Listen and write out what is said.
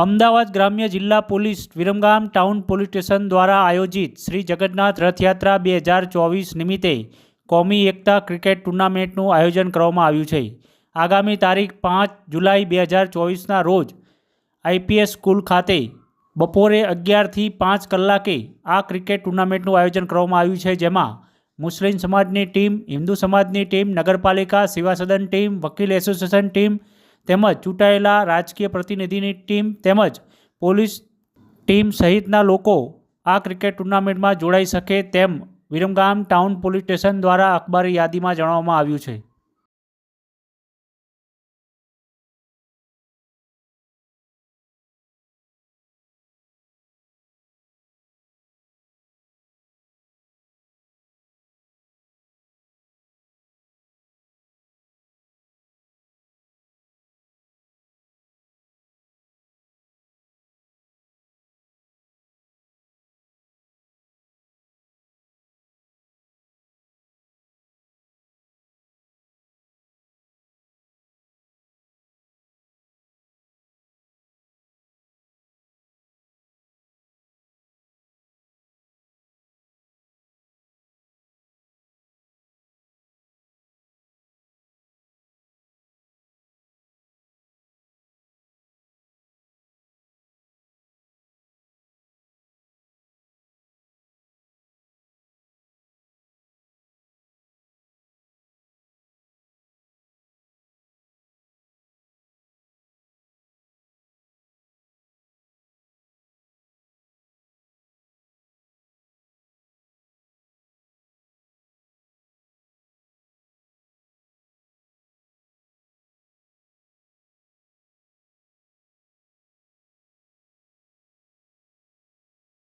અમદાવાદ ગ્રામ્ય જિલ્લા police Viramgam town police station દ્વારા આયોજિત શ્રી જગન્નાથ રથયાત્રા બે હજાર ચોવીસ નિમિત્તે કોમી એકતા ક્રિકેટ ટુર્નામેન્ટનું આયોજન કરવામાં આવ્યું છે. આગામી તારીખ પાંચ જુલાઈ બે હજાર ચોવીસના રોજ આઈપીએસ સ્કૂલ ખાતે બપોરે અગિયારથી પાંચ કલાકે આ ક્રિકેટ ટુર્નામેન્ટનું આયોજન કરવામાં આવ્યું છે, જેમાં મુસ્લિમ સમાજની ટીમ, હિન્દુ સમાજની ટીમ, નગરપાલિકા, સેવા ટીમ, વકીલ એસોસિએશન ટીમ તેમજ ચૂંટાયેલા રાજકીય પ્રતિનિધિની ટીમ તેમજ પોલીસ ટીમ સહિતના લોકો આ ક્રિકેટ ટુર્નામેન્ટમાં જોડાઈ શકે તેમ વિરમગામ ટાઉન પોલીસ સ્ટેશન દ્વારા અખબારી યાદીમાં જણાવવામાં આવ્યું છે.